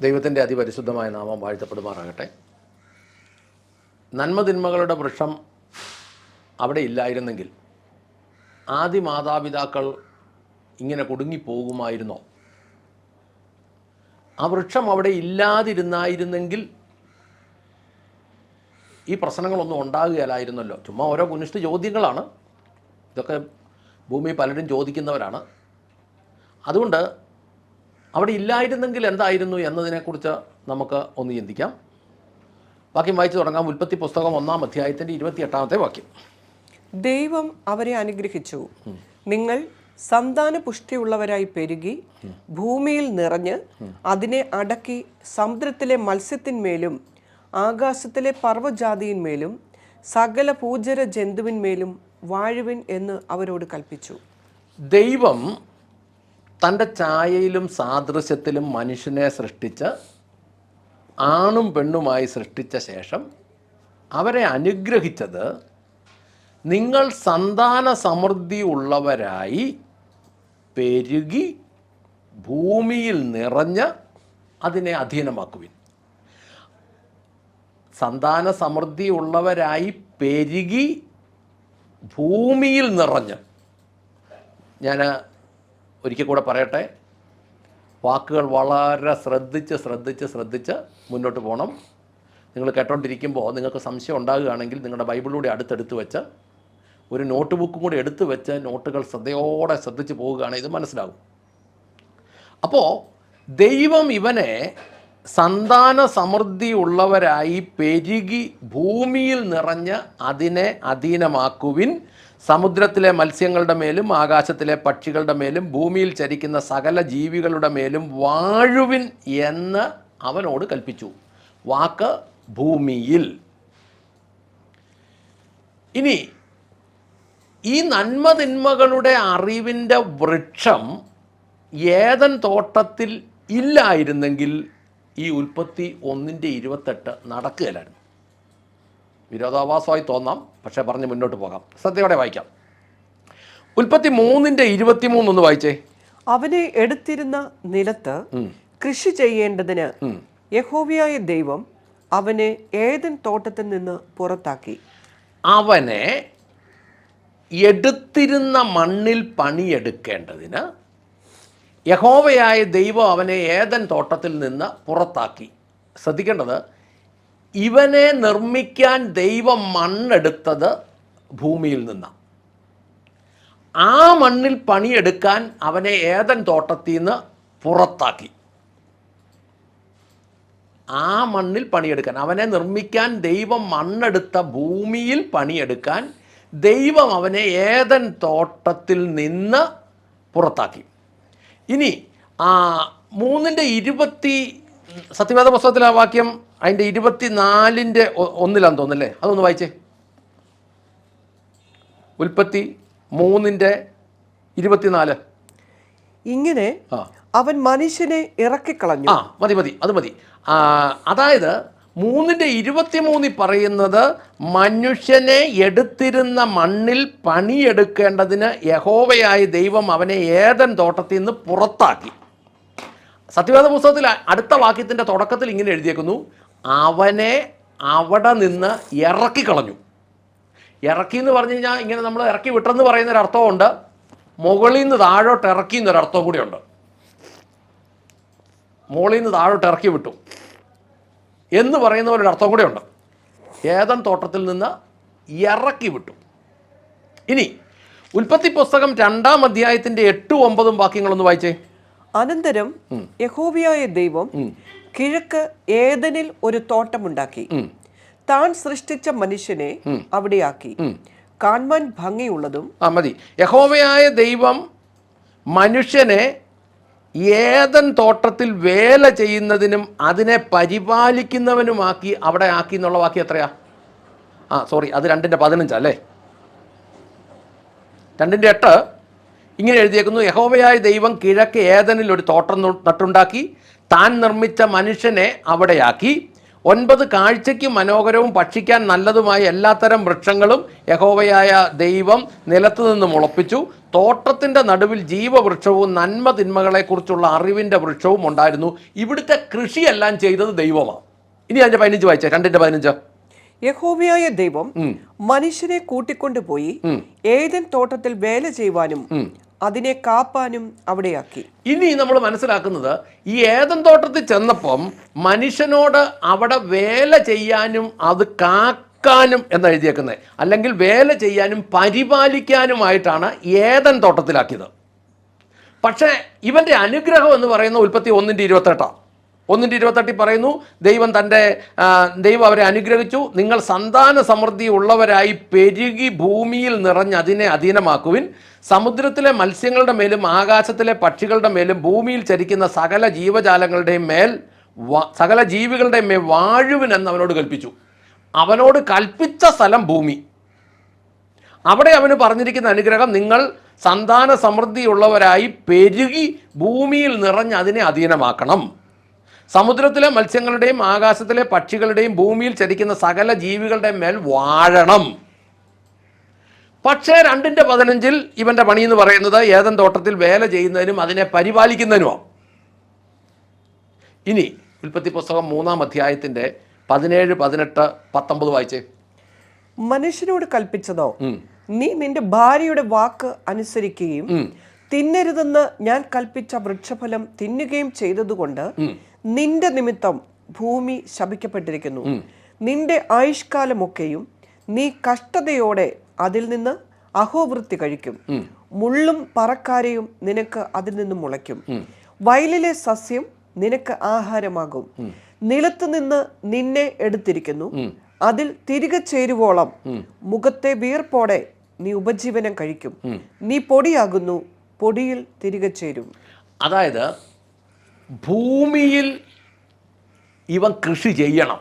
ദൈവത്തിന്റെ അതിപരിശുദ്ധമായ നാമം വാഴ്ത്തപ്പെടുമാറാകട്ടെ. നന്മതിന്മകളുടെ വൃക്ഷം അവിടെ ഇല്ലായിരുന്നെങ്കിൽ ആദ്യ മാതാപിതാക്കൾ ഇങ്ങനെ കുടുങ്ങിപ്പോകുമായിരുന്നോ? ആ വൃക്ഷം അവിടെ ഇല്ലാതിരുന്നായിരുന്നെങ്കിൽ ഈ പ്രശ്നങ്ങളൊന്നും ഉണ്ടാകുകയില്ലായിരുന്നല്ലോ. ചുമ്മാ ഓരോ കുനിഷ്ഠ ചോദ്യങ്ങളാണ്. ഇതൊക്കെ ഭൂമി പലരും ചോദിക്കുന്നവരാണ്. അതുകൊണ്ട് അവിടെ ഇല്ലായിരുന്നെങ്കിൽ എന്തായിരുന്നു എന്നതിനെക്കുറിച്ച് നമുക്ക് ഒന്ന് ചിന്തിക്കാം. വാക്യം വായിച്ചു തുടങ്ങാം. ഉൽപ്പത്തി പുസ്തകം ഒന്നാം അധ്യായത്തിന്റെ ഇരുപത്തിയെട്ടാമത്തെ വാക്യം. ദൈവം അവരെ അനുഗ്രഹിച്ചു. നിങ്ങൾ സന്താന പുഷ്ടിയുള്ളവരായി പെരുകി ഭൂമിയിൽ നിറഞ്ഞ് അതിനെ അടക്കി സമുദ്രത്തിലെ മത്സ്യത്തിന്മേലും ആകാശത്തിലെ പർവജാതിയിന്മേലും സകല പൂജര ജന്തുവിന്മേലും വാഴുവിൻ എന്ന് അവരോട് കൽപ്പിച്ചു. ദൈവം തന്റെ ഛായയിലും സാദൃശ്യത്തിലും മനുഷ്യനെ സൃഷ്ടിച്ച് ആണും പെണ്ണുമായി സൃഷ്ടിച്ച ശേഷം അവരെ അനുഗ്രഹിച്ചത് നിങ്ങൾ സന്താന സമൃദ്ധി ഉള്ളവരായി പെരുകി ഭൂമിയിൽ നിറഞ്ഞ് അതിനെ അധീനമാക്കുവിൻ. സന്താന സമൃദ്ധി ഉള്ളവരായി പെരുകി ഭൂമിയിൽ നിറഞ്ഞ്. ഞാൻ ഒരിക്കൽ കൂടെ പറയട്ടെ. വാക്കുകൾ വളരെ ശ്രദ്ധിച്ച് ശ്രദ്ധിച്ച് ശ്രദ്ധിച്ച് മുന്നോട്ട് പോകണം നിങ്ങൾ കേട്ടോണ്ടിരിക്കുമ്പോൾ നിങ്ങൾക്ക് സംശയം ഉണ്ടാകുകയാണെങ്കിൽ നിങ്ങളുടെ ബൈബിളിലൂടെ അടുത്തെടുത്ത് വെച്ച് ഒരു നോട്ട് ബുക്കും കൂടി എടുത്തു വെച്ച് നോട്ടുകൾ ശ്രദ്ധയോടെ ശ്രദ്ധിച്ച് പോവുകയാണെങ്കിൽ ഇത് മനസ്സിലാകും അപ്പോൾ ദൈവം ഇവനെ സന്താന സമൃദ്ധി ഉള്ളവരായി പെരുകി ഭൂമിയിൽ നിറഞ്ഞ് അതിനെ അധീനമാക്കുവിൻ. സമുദ്രത്തിലെ മത്സ്യങ്ങളുടെ മേലും ആകാശത്തിലെ പക്ഷികളുടെ മേലും ഭൂമിയിൽ ചരിക്കുന്ന സകല ജീവികളുടെ മേലും വാഴുവിൻ എന്ന് അവനോട് കൽപ്പിച്ചു. വാക്ക് ഭൂമിയിൽ. ഇനി ഈ നന്മതിന്മകളുടെ അറിവിന്റെ വൃക്ഷം ഏതൻ തോട്ടത്തിൽ ഇല്ലായിരുന്നെങ്കിൽ ഈ ഉൽപ്പത്തി ഒന്നിന്റെ ഇരുപത്തെട്ട് നടക്കുകയില്ലായിരുന്നു. വിരോധാഭാസമായി തോന്നാം പക്ഷേ പറഞ്ഞ് മുന്നോട്ട് പോകാം. ശ്രദ്ധയോടെ വായിക്കാം. ഉൽപ്പത്തി മൂന്നിന്റെ ഇരുപത്തിമൂന്നൊന്ന് വായിച്ചേ. അവനെ എടുത്തിരുന്ന നിലത്ത് കൃഷി ചെയ്യേണ്ടതിന് യഹോവയായ ദൈവം അവനെ ഏതൻ തോട്ടത്തിൽ നിന്ന് പുറത്താക്കി. അവനെ എടുത്തിരുന്ന മണ്ണിൽ പണിയെടുക്കേണ്ടതിന് യഹോവയായ ദൈവം അവനെ ഏതൻ തോട്ടത്തിൽ നിന്ന് പുറത്താക്കി. ശ്രദ്ധിക്കേണ്ടത് ഇവനെ നിർമ്മിക്കാൻ ദൈവം മണ്ണെടുത്തത് ഭൂമിയിൽ നിന്നാണ് ആ മണ്ണിൽ പണിയെടുക്കാൻ അവനെ ഏതൻ തോട്ടത്തിൽ നിന്ന് പുറത്താക്കി. ആ മണ്ണിൽ പണിയെടുക്കാൻ അവനെ നിർമ്മിക്കാൻ ദൈവം മണ്ണെടുത്ത ഭൂമിയിൽ പണിയെടുക്കാൻ ദൈവം അവനെ ഏതൻ തോട്ടത്തിൽ നിന്ന് പുറത്താക്കി. ഇനി മൂന്നിന്റെ ഇരുപത്തി സത്യവേദ പുസ്തകത്തിൽ ആ വാക്യം അതിന്റെ ഇരുപത്തി നാലിന്റെ ഒന്നിലാന്ന് തോന്നുന്നല്ലേ? അതൊന്ന് വായിച്ചേ. ഉൽപ്പത്തി മൂന്നിന്റെ ഇരുപത്തിനാല്. ഇങ്ങനെ അവൻ മനുഷ്യനെ ഇറക്കിക്കളഞ്ഞു. ആ മതി മതി അത് മതി. അതായത് മൂന്നിന്റെ ഇരുപത്തിമൂന്നിൽ പറയുന്നത് മനുഷ്യനെ എടുത്തിരുന്ന മണ്ണിൽ പണിയെടുക്കേണ്ടതിന് യഹോവയായ ദൈവം അവനെ ഏതൻ തോട്ടത്തിൽ നിന്ന് പുറത്താക്കി. സത്യവേദ പുസ്തകത്തിൽ അടുത്ത വാക്യത്തിന്റെ തുടക്കത്തിൽ ഇങ്ങനെ എഴുതിയേക്കുന്നു അവനെ അവിടെ നിന്ന് ഇറക്കി കളഞ്ഞു. ഇറക്കി എന്ന് പറഞ്ഞു കഴിഞ്ഞാൽ ഇങ്ങനെ നമ്മൾ ഇറക്കി വിട്ടെന്ന് പറയുന്ന ഒരു അർത്ഥമുണ്ട് മുകളിൽ നിന്ന് താഴോട്ട് ഇറക്കി എന്നൊരു അർത്ഥം കൂടിയുണ്ട്. മുകളിൽ നിന്ന് താഴോട്ട് ഇറക്കി വിട്ടു എന്ന് പറയുന്ന പോലെ ഒരു അർത്ഥം കൂടെ ഉണ്ട് ഏതൻ തോട്ടത്തിൽ നിന്ന് ഇറക്കി വിട്ടു. ഇനി ഉൽപ്പത്തി പുസ്തകം രണ്ടാം അധ്യായത്തിന്റെ എട്ടും ഒമ്പതും വാക്യങ്ങളൊന്ന് വായിച്ചേ. അനന്തരം യഹോവയായ ദൈവം കിഴക്ക് ഏതനിൽ ഒരു തോട്ടമുണ്ടാക്കി. താൻ സൃഷ്ടിച്ച മനുഷ്യനെ അവിടെയാക്കി. കാണുവാൻ ഭംഗിയുള്ളതും ആ മതി. യഹോവയായ ദൈവം മനുഷ്യനെ ഏതൻ തോട്ടത്തിൽ വേല ചെയ്യുന്നതിനും അതിനെ പരിപാലിക്കുന്നവനുമാക്കി അവിടെ ആക്കി എന്നുള്ള വാക്യം എത്രയാ? ആ സോറി അത് രണ്ടിന്റെ പതിനഞ്ചല്ലേ രണ്ടിന്റെ എട്ട്. ഇങ്ങനെ എഴുതിയേക്കുന്നു യഹോവയായ ദൈവം കിഴക്ക് ഏതനിൽ ഒരു തോട്ടം നട്ടുണ്ടാക്കി താൻ നിർമ്മിച്ച മനുഷ്യനെ അവിടെയാക്കി. ഒൻപത് കാഴ്ചയ്ക്ക് മനോഹരവും ഭക്ഷിക്കാൻ നല്ലതുമായ എല്ലാത്തരം വൃക്ഷങ്ങളും യഹോവയായ ദൈവം നിലത്തു നിന്ന് മുളപ്പിച്ചു തോട്ടത്തിന്റെ നടുവിൽ ജീവവൃക്ഷവും നന്മ തിന്മകളെക്കുറിച്ചുള്ള അറിവിന്റെ വൃക്ഷവും ഉണ്ടായിരുന്നു. ഇവിടുത്തെ കൃഷിയെല്ലാം ചെയ്തത് ദൈവമാണ്. ഇനി അതിന്റെ പതിനഞ്ച് വായിച്ചേ രണ്ടിന്റെ പതിനഞ്ച്. യഹോവയായ ദൈവം മനുഷ്യനെ കൂട്ടിക്കൊണ്ടുപോയി ഏതൻ തോട്ടത്തിൽ വേല ചെയ്യുവാനും അതിനെ കാപ്പാനും അവിടെയാക്കി. ഇനി നമ്മൾ മനസ്സിലാക്കുന്നത് ഈ ഏതൻ തോട്ടത്തിൽ ചെന്നപ്പം മനുഷ്യനോട് അവിടെ വേല ചെയ്യാനും അത് കാക്കാനും എന്ന് എഴുതിയേക്കുന്നത്. അല്ലെങ്കിൽ വേല ചെയ്യാനും പരിപാലിക്കാനുമായിട്ടാണ് ഏതൻ തോട്ടത്തിലാക്കിയത്. പക്ഷേ ഇവന്റെ അനുഗ്രഹം എന്ന് പറയുന്ന ഉൽപ്പത്തി ഒന്നിന്റെ ഇരുപത്തെട്ടാണ് ഒന്നിന്റെ ഇരുപത്തെട്ടിൽ പറയുന്നു ദൈവം തന്റെ ദൈവം അവരെ അനുഗ്രഹിച്ചു. നിങ്ങൾ സന്താന സമൃദ്ധി ഉള്ളവരായി പെരുകി ഭൂമിയിൽ നിറഞ്ഞ് അതിനെ അധീനമാക്കുവിൻ. സമുദ്രത്തിലെ മത്സ്യങ്ങളുടെ മേലും ആകാശത്തിലെ പക്ഷികളുടെ മേലും ഭൂമിയിൽ ചരിക്കുന്ന സകല ജീവജാലങ്ങളുടെയും മേൽ സകല ജീവികളുടെയും മേൽ വാഴുവിൻ എന്ന് അവനോട് കൽപ്പിച്ചു. അവനോട് കൽപ്പിച്ച സ്ഥലം ഭൂമി. അവിടെ അവന് പറഞ്ഞിരിക്കുന്ന അനുഗ്രഹം നിങ്ങൾ സന്താന സമൃദ്ധിയുള്ളവരായി പെരുകി ഭൂമിയിൽ നിറഞ്ഞ് അതിനെ അധീനമാക്കണം. സമുദ്രത്തിലെ മത്സ്യങ്ങളുടെയും ആകാശത്തിലെ പക്ഷികളുടെയും ഭൂമിയിൽ ചരിക്കുന്ന സകല ജീവികളുടെ മേൽ വാഴണം. പക്ഷേ രണ്ടിന്റെ പതിനഞ്ചിൽ ഇവന്റെ പണി എന്ന് പറയുന്നത് ഏതൻ തോട്ടത്തിൽ വേല ചെയ്യുന്നതിനും അതിനെ പരിപാലിക്കുന്നതിനുമാണ്. ഇനി ഉൽപ്പത്തി പുസ്തകം മൂന്നാം അധ്യായത്തിന്റെ പതിനേഴ് പതിനെട്ട് പത്തൊമ്പത് വായിച്ചേ. മനുഷ്യനോട് കൽപ്പിച്ചതോ? നീ നിന്റെ ഭാര്യയുടെ വാക്ക് അനുസരിക്കുകയും തിന്നരുതെന്ന് ഞാൻ കൽപ്പിച്ച വൃക്ഷഫലം തിന്നുകയും ചെയ്തതുകൊണ്ട് നിന്റെ നിമിത്തം ഭൂമി ശപിക്കപ്പെട്ടിരിക്കുന്നു. നിന്റെ ആയുഷ്കാലമൊക്കെയും നീ കഷ്ടതയോടെ അതിൽ നിന്ന് അഹോവൃത്തി കഴിക്കും. മുള്ളും പറക്കാരയും നിനക്ക് അതിൽ നിന്ന് മുളയ്ക്കും. വയലിലെ സസ്യം നിനക്ക് ആഹാരമാകും. നിലത്ത് നിന്ന് നിന്നെ എടുത്തിരിക്കുന്നു. അതിൽ തിരികെ ചേരുവോളം മുഖത്തെ വീർപ്പോടെ നീ ഉപജീവനം കഴിക്കും. നീ പൊടിയാകുന്നു. പൊടിയിൽ തിരികെ ചേരും. അതായത് ഭൂമിയിൽ ഇവൻ കൃഷി ചെയ്യണം.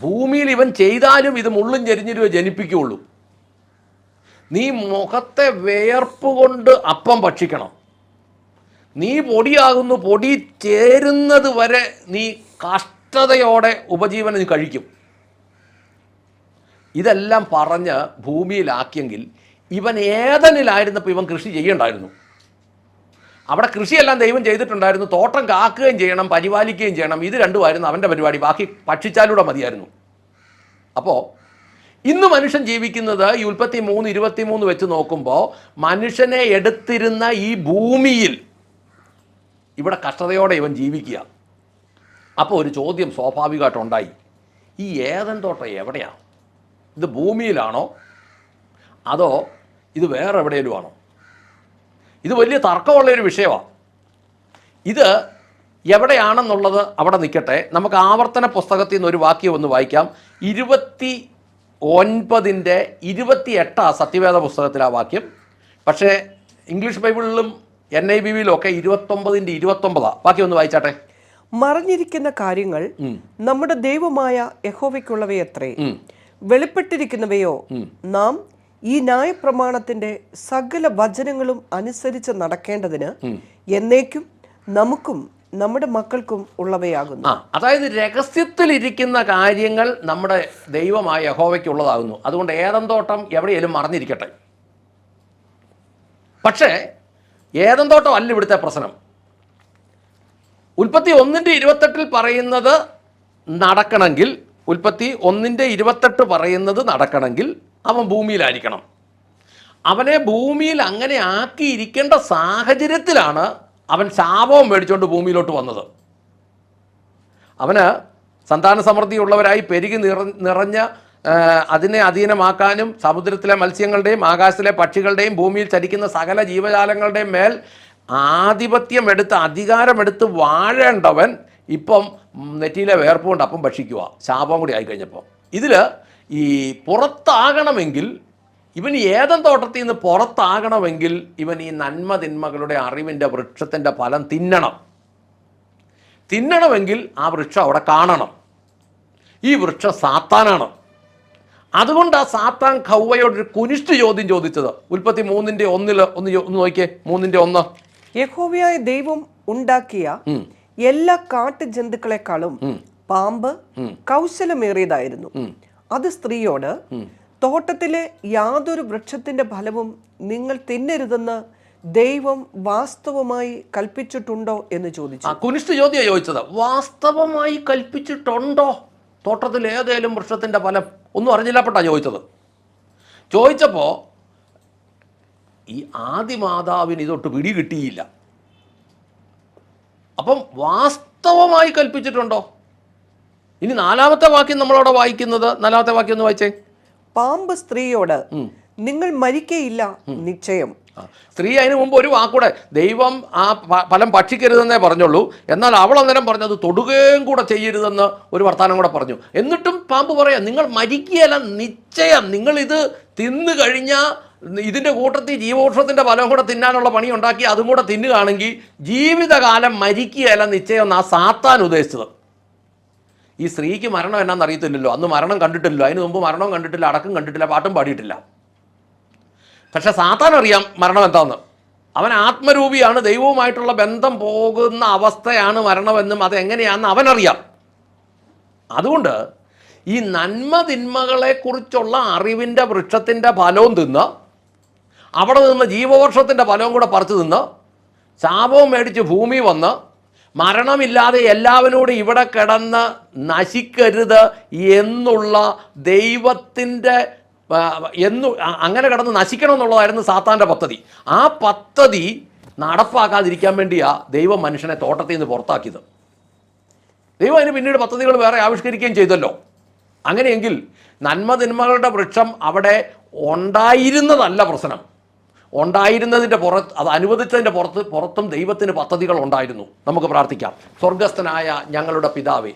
ഭൂമിയിൽ ഇവൻ ചെയ്താലും ഇത് മുള്ളും ചെരിഞ്ഞിരുവേ ജനിപ്പിക്കുകയുള്ളൂ. നീ മുഖത്തെ വേർപ്പ് കൊണ്ട് അപ്പം ഭക്ഷിക്കണം. നീ പൊടിയാകുന്നു പൊടി ചേരുന്നത് വരെ നീ കഷ്ടതയോടെ ഉപജീവനം കഴിക്കും. ഇതെല്ലാം പറഞ്ഞ് ഭൂമിയിലാക്കിയെങ്കിൽ ഇവൻ ഏതനിലായിരുന്നപ്പോൾ ഇവൻ കൃഷി ചെയ്യണ്ടായിരുന്നു. അവിടെ കൃഷിയെല്ലാം ദൈവം ചെയ്തിട്ടുണ്ടായിരുന്നു. തോട്ടം കാക്കുകയും ചെയ്യണം പരിപാലിക്കുകയും ചെയ്യണം. ഇത് രണ്ടുമായിരുന്നു അവന്റെ പരിപാടി. ബാക്കി ഭക്ഷിച്ചാലൂടെ മതിയായിരുന്നു. അപ്പോൾ ഇന്ന് മനുഷ്യൻ ജീവിക്കുന്നത് ഈ ഉൽപ്പത്തി മൂന്ന് ഇരുപത്തി മൂന്ന് വെച്ച് നോക്കുമ്പോൾ മനുഷ്യനെ എടുത്തിരുന്ന ഈ ഭൂമിയിൽ ഇവിടെ കഷ്ടതയോടെ ഇവൻ ജീവിക്കുക. അപ്പോൾ ഒരു ചോദ്യം സ്വാഭാവികമായിട്ടുണ്ടായി ഈ ഏതൻ തോട്ടം എവിടെയാണ് ഇത് ഭൂമിയിലാണോ? അതോ ഇത് വേറെ എവിടെയെങ്കിലും ആണോ ഇത് വലിയ തർക്കമുള്ള ഒരു വിഷയമാണ് ഇത് എവിടെയാണെന്നുള്ളത് അവിടെ നിൽക്കട്ടെ. നമുക്ക് ആവർത്തന പുസ്തകത്തിൽ നിന്ന് ഒരു വാക്യം ഒന്ന് വായിക്കാം. ഇരുപത്തി ഒൻപതിന്റെ ഇരുപത്തി എട്ടാണ് സത്യവേദ പുസ്തകത്തിലാ ആ വാക്യം. പക്ഷേ ഇംഗ്ലീഷ് ബൈബിളിലും എൻ ഐ ബി വിയിലും ഒക്കെ ഇരുപത്തൊമ്പതിന്റെ ഇരുപത്തൊമ്പതാണ് ബാക്കി ഒന്ന് വായിച്ചാട്ടെ. മറിഞ്ഞിരിക്കുന്ന കാര്യങ്ങൾ നമ്മുടെ ദൈവമായ യഹോവയ്ക്കുള്ളവയത്രേ. വെളിപ്പെട്ടിരിക്കുന്നവയോ നാം ഈ ന്യായപ്രമാണത്തിന്റെ സകല വചനങ്ങളും അനുസരിച്ച് നടക്കേണ്ടതിന് എന്നേക്കും നമുക്കും നമ്മുടെ മക്കൾക്കും ഉള്ളവയാകുന്നു. അതായത് അതായത് രഹസ്യത്തിലിരിക്കുന്ന കാര്യങ്ങൾ നമ്മുടെ ദൈവമായ യഹോവയ്ക്ക് ഉള്ളതാകുന്നു അതുകൊണ്ട് ഏതം തോട്ടം എവിടെയെങ്കിലും മറന്നിരിക്കട്ടെ പക്ഷേ ഏതം തോട്ടം അല്ല ഇവിടുത്തെ പ്രശ്നം. ഉൽപ്പത്തി ഒന്നിന്റെ ഇരുപത്തെട്ടിൽ പറയുന്നത് നടക്കണമെങ്കിൽ ഉൽപ്പത്തി ഒന്നിന്റെ ഇരുപത്തെട്ട് പറയുന്നത് നടക്കണമെങ്കിൽ അവൻ ഭൂമിയിലായിരിക്കണം. അവനെ ഭൂമിയിൽ അങ്ങനെ ആക്കിയിരിക്കേണ്ട സാഹചര്യത്തിലാണ് അവൻ ശാപവും മേടിച്ചുകൊണ്ട് ഭൂമിയിലോട്ട് വന്നത്. അവന് സന്താന സമൃദ്ധിയുള്ളവരായി പെരുകി നിറ നിറഞ്ഞ അതിനെ അധീനമാക്കാനും സമുദ്രത്തിലെ മത്സ്യങ്ങളുടെയും ആകാശത്തിലെ പക്ഷികളുടെയും ഭൂമിയിൽ ചരിക്കുന്ന സകല ജീവജാലങ്ങളുടെയും മേൽ ആധിപത്യം എടുത്ത് അധികാരമെടുത്ത് വാഴേണ്ടവൻ ഇപ്പം നെറ്റിയിലെ വേർപ്പുകൊണ്ട് അപ്പം ഭക്ഷിക്കുക. ശാപം കൂടി ആയിക്കഴിഞ്ഞപ്പോൾ ഇതിൽ ഈ പുറത്താകണമെങ്കിൽ ഇവൻ ഏതൻ തോട്ടത്തിൽ നിന്ന് പുറത്താകണമെങ്കിൽ ഇവൻ ഈ നന്മ തിന്മകളുടെ അറിവിന്റെ വൃക്ഷത്തിന്റെ ഫലം തിന്നണം. തിന്നണമെങ്കിൽ ആ വൃക്ഷം അവിടെ കാണണം. ഈ വൃക്ഷം സാത്താനാണ്. അതുകൊണ്ട് ആ സാത്താൻ ഖൗവയോട് ഒരു കുനിഷ്ഠ ചോദ്യം ചോദിച്ചത്. ഉൽപ്പത്തി മൂന്നിന്റെ ഒന്നിൽ ഒന്ന് ഒന്ന് നോക്കിയേ. മൂന്നിന്റെ ഒന്ന്. യഹോവയായ ദൈവം ഉണ്ടാക്കിയ എല്ലാ കാട്ടു ജന്തുക്കളെക്കാളും പാമ്പ് കൗശലമേറിയതായിരുന്നു. അത് സ്ത്രീയോട് തോട്ടത്തിലെ യാതൊരു വൃക്ഷത്തിന്റെ ഫലവും നിങ്ങൾ തിന്നരുതെന്ന് ദൈവം വാസ്തവമായി കൽപ്പിച്ചിട്ടുണ്ടോ? എന്ന് ചോദിച്ചു. കുനിഷ്ഠ ചോദ്യം ചോദിച്ചത്. വാസ്തവമായി കൽപ്പിച്ചിട്ടുണ്ടോ? തോട്ടത്തിൽ ഏതേലും വൃക്ഷത്തിന്റെ ഫലം? ഒന്നും അറിഞ്ഞില്ലപ്പെട്ടാ ചോദിച്ചത്. ചോദിച്ചപ്പോൾ ഈ ആദിമാതാവിന് ഇതൊട്ട് പിടി കിട്ടിയില്ല അപ്പം വാസ്തവമായി കൽപ്പിച്ചിട്ടുണ്ടോ? ഇനി നാലാമത്തെ വാക്യം നമ്മളവിടെ വായിക്കുന്നത് നാലാമത്തെ വാക്യം ഒന്ന് വായിച്ചേ. പാമ്പ് സ്ത്രീയോട് നിങ്ങൾ മരിക്കയില്ല നിശ്ചയം. സ്ത്രീ അതിന് മുമ്പ് ഒരു വാക്കൂടെ ദൈവം ആ ഫലം ഭക്ഷിക്കരുതെന്നേ പറഞ്ഞുള്ളൂ. എന്നാൽ അവൾ അന്നേരം പറഞ്ഞത് തൊടുകയും കൂടെ ചെയ്യരുതെന്ന് ഒരു വർത്തമാനം കൂടെ പറഞ്ഞു. എന്നിട്ടും പാമ്പ് പറയാം നിങ്ങൾ മരിക്കുകയല്ല നിശ്ചയം. നിങ്ങൾ ഇത് തിന്നു കഴിഞ്ഞാൽ ഇതിന്റെ കൂട്ടത്തിൽ ജീവവൃക്ഷത്തിന്റെ ഫലം കൂടെ തിന്നാനുള്ള പണി ഉണ്ടാക്കി അതും കൂടെ തിന്നുകയാണെങ്കിൽ ജീവിതകാലം മരിക്കുകയല്ല നിശ്ചയം എന്നാ സാത്താൻ ഉദ്ദേശിച്ചത്. ഈ സ്ത്രീക്ക് മരണം എന്നാന്ന് അറിയത്തില്ലല്ലോ. അന്ന് മരണം കണ്ടിട്ടില്ലല്ലോ അതിന് മുമ്പ് മരണം കണ്ടിട്ടില്ല അടക്കം കണ്ടിട്ടില്ല പാട്ടും പാടിയിട്ടില്ല. പക്ഷെ സാത്താൻ അറിയാം മരണം എന്താന്ന്. അവൻ ആത്മരൂപിയാണ് ദൈവവുമായിട്ടുള്ള ബന്ധം പോകുന്ന അവസ്ഥയാണ് മരണമെന്നും അത് എങ്ങനെയാണെന്ന് അവനറിയാം. അതുകൊണ്ട് ഈ നന്മ തിന്മകളെക്കുറിച്ചുള്ള അറിവിന്റെ വൃക്ഷത്തിന്റെ ഫലവും തിന്ന് അവിടെ നിന്ന് ജീവവർഷത്തിന്റെ ഫലവും കൂടെ പറിച്ചു തിന്ന് ശാപവും മേടിച്ച് ഭൂമി വന്ന് മരണമില്ലാതെ എല്ലാവരോടും ഇവിടെ കിടന്ന് നശിക്കരുത് എന്നുള്ള ദൈവത്തിന്റെ എന്നു അങ്ങനെ കിടന്ന് നശിക്കണം എന്നുള്ളതായിരുന്നു സാത്താന്റെ പദ്ധതി. ആ പദ്ധതി നടപ്പാക്കാതിരിക്കാൻ വേണ്ടിയാണ് ദൈവം മനുഷ്യനെ തോട്ടത്തിൽ നിന്ന് പുറത്താക്കിയത്. ദൈവം അതിന് പിന്നീട് പദ്ധതികൾ വേറെ ആവിഷ്കരിക്കുകയും ചെയ്തല്ലോ. അങ്ങനെയെങ്കിൽ നന്മതിന്മകളുടെ വൃക്ഷം അവിടെ ഉണ്ടായിരുന്നതല്ല പ്രശ്നം. ഉണ്ടായിരുന്നതിന്റെ പുറത്ത് അത് അനുവദിച്ചതിന്റെ പുറത്ത് പുറത്തും ദൈവത്തിന് പദ്ധതികൾ ഉണ്ടായിരുന്നു. നമുക്ക് പ്രാർത്ഥിക്കാം. സ്വർഗസ്ഥനായ ഞങ്ങളുടെ പിതാവേ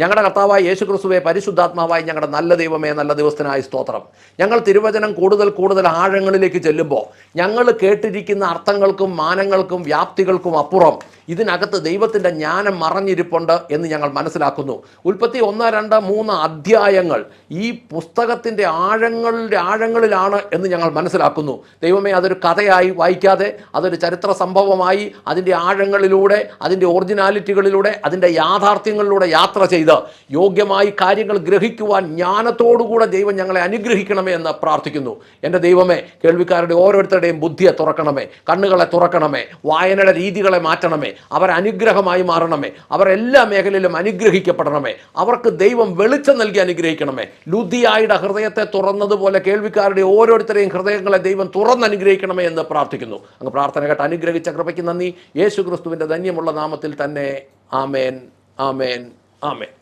ഞങ്ങളുടെ കർത്താവായ യേശു ക്രിസ്തുവെ പരിശുദ്ധാത്മാവായി ഞങ്ങളുടെ നല്ല ദൈവമേ നല്ല ദിവസത്തിനായി സ്തോത്രം. ഞങ്ങൾ തിരുവചനം കൂടുതൽ കൂടുതൽ ആഴങ്ങളിലേക്ക് ചെല്ലുമ്പോൾ ഞങ്ങൾ കേട്ടിരിക്കുന്ന അർത്ഥങ്ങൾക്കും മാനങ്ങൾക്കും വ്യാപ്തികൾക്കും അപ്പുറം ഇതിനകത്ത് ദൈവത്തിന്റെ ജ്ഞാനം മറഞ്ഞിരിപ്പുണ്ട് എന്ന് ഞങ്ങൾ മനസ്സിലാക്കുന്നു. ഉൽപ്പത്തി ഒന്ന് രണ്ട് മൂന്ന് അധ്യായങ്ങൾ ഈ പുസ്തകത്തിന്റെ ആഴങ്ങളുടെ ആഴങ്ങളിലാണ് എന്ന് ഞങ്ങൾ മനസ്സിലാക്കുന്നു. ദൈവമേ അതൊരു കഥയായി വായിക്കാതെ അതൊരു ചരിത്ര സംഭവമായി അതിന്റെ ആഴങ്ങളിലൂടെ അതിന്റെ ഒറിജിനാലിറ്റികളിലൂടെ അതിന്റെ യാഥാർത്ഥ്യങ്ങളിലൂടെ യാത്ര ചെയ്ത്. യോഗ്യമായി കാര്യങ്ങൾ ഗ്രഹിക്കുവാൻ ജ്ഞാനത്തോടുകൂടെ ദൈവം ഞങ്ങളെ അനുഗ്രഹിക്കണമേ എന്ന് പ്രാർത്ഥിക്കുന്നു. എന്റെ ദൈവമേ കേൾവിക്കാരുടെ ഓരോരുത്തരുടെയും ബുദ്ധിയെ തുറക്കണമേ കണ്ണുകളെ തുറക്കണമേ വായനയുടെ രീതികളെ മാറ്റണമേ അവർ അനുഗ്രഹമായി മാറണമേ അവർ എല്ലാ മേഖലയിലും അനുഗ്രഹിക്കപ്പെടണമേ അവർക്ക് ദൈവം വെളിച്ചം നൽകി അനുഗ്രഹിക്കണമേ. ലുദിയായുടെ ഹൃദയത്തെ തുറന്നതുപോലെ കേൾവിക്കാരുടെ ഓരോരുത്തരെയും ഹൃദയങ്ങളെ ദൈവം തുറന്ന് അനുഗ്രഹിക്കണമേ എന്ന് പ്രാർത്ഥിക്കുന്നു. അങ്ങ് പ്രാർത്ഥന കേട്ട് അനുഗ്രഹിച്ച കൃപയ്ക്ക് നന്ദി. യേശു ക്രിസ്തുവിന്റെ ധന്യമുള്ള നാമത്തിൽ തന്നെ ആമേൻ ആമേൻ. ആമേൻ